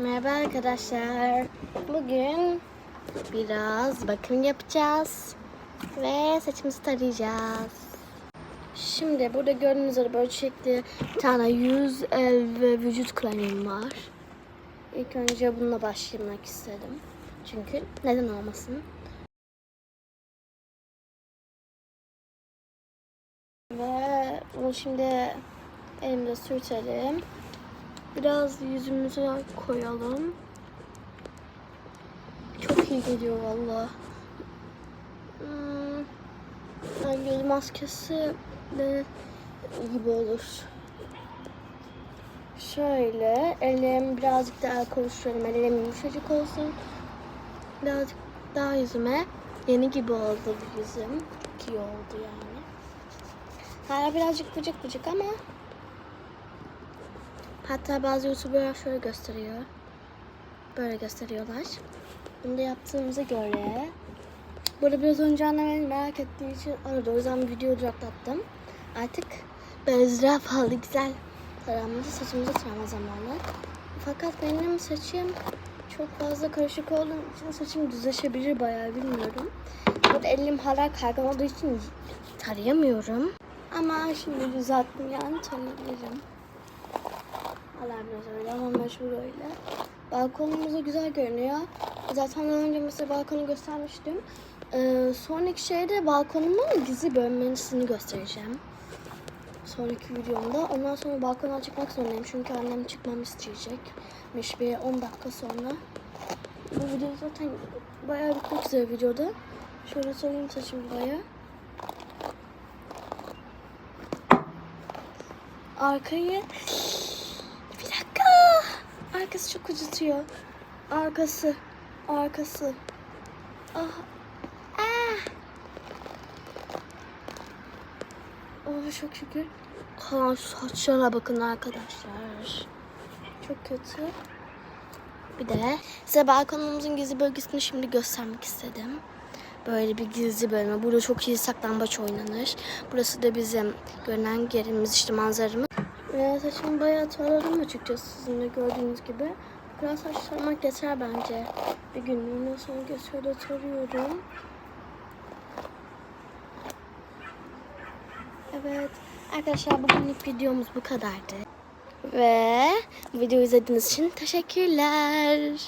Merhaba arkadaşlar. Bugün biraz bakım yapacağız ve saçımızı tarayacağız. Şimdi burada gördüğünüz üzere böyle bir tane yüz, el ve vücut kremim var. İlk önce bununla başlamak istedim. Çünkü neden olmasın? Ve bunu şimdi elimde sürtelim. Biraz yüzümüze koyalım. Çok iyi geliyor valla. Hmm, yani göz maskesi de gibi olur. Şöyle elim birazcık daha konuşuyorum. Elim yumuşacık olsun. Birazcık daha yüzüme yeni gibi oldu yüzüm. Çok iyi oldu yani. Hala birazcık bıcık bıcık ama Hatta bazı YouTuber'lar şöyle gösteriyor. Böyle gösteriyorlar. Bunu da yaptığımıza göre. Burada biraz önce annem merak ettiği için aradı. O yüzden bir video duraklattım. Artık bezra pahalı güzel taramızı saçımızı tarama zamanı. Fakat benim saçım çok fazla karışık olduğu için saçım düzleşebilir bayağı bilmiyorum. Burada elim hala kaygan olduğu için tarayamıyorum. Ama şimdi düzelttim yani tarayabilirim. Biraz öyle ama mecbur öyle. Balkonumuz güzel görünüyor. Zaten daha önce mesela balkonu göstermiştim. Ee, sonraki şeyde balkonumun gizli bölmesini göstereceğim. Sonraki videomda. Ondan sonra balkona çıkmak zorundayım. Çünkü annem çıkmamı isteyecekmiş bir 10 dakika sonra. Bu video zaten bayağı bitmek üzere videoda. Şöyle sorayım saçımı buraya. Arkayı. Arkası çok acıtıyor. Arkası. Arkası. Ah. Ah. Oh çok şükür. Ha, saçlara bakın arkadaşlar. Çok kötü. Bir de size balkonumuzun gizli bölgesini şimdi göstermek istedim. Böyle bir gizli bölme. Burada çok iyi saklambaç oynanır. Burası da bizim görünen yerimiz işte manzaramız. Ve saçımı bayağı taradım açıkçası sizin de gördüğünüz gibi. Kadar saç taramak yeter bence. Bir günlüğüne sonra şöyle tarıyorum. Evet arkadaşlar bugünlük videomuz bu kadardı. Ve video izlediğiniz için teşekkürler.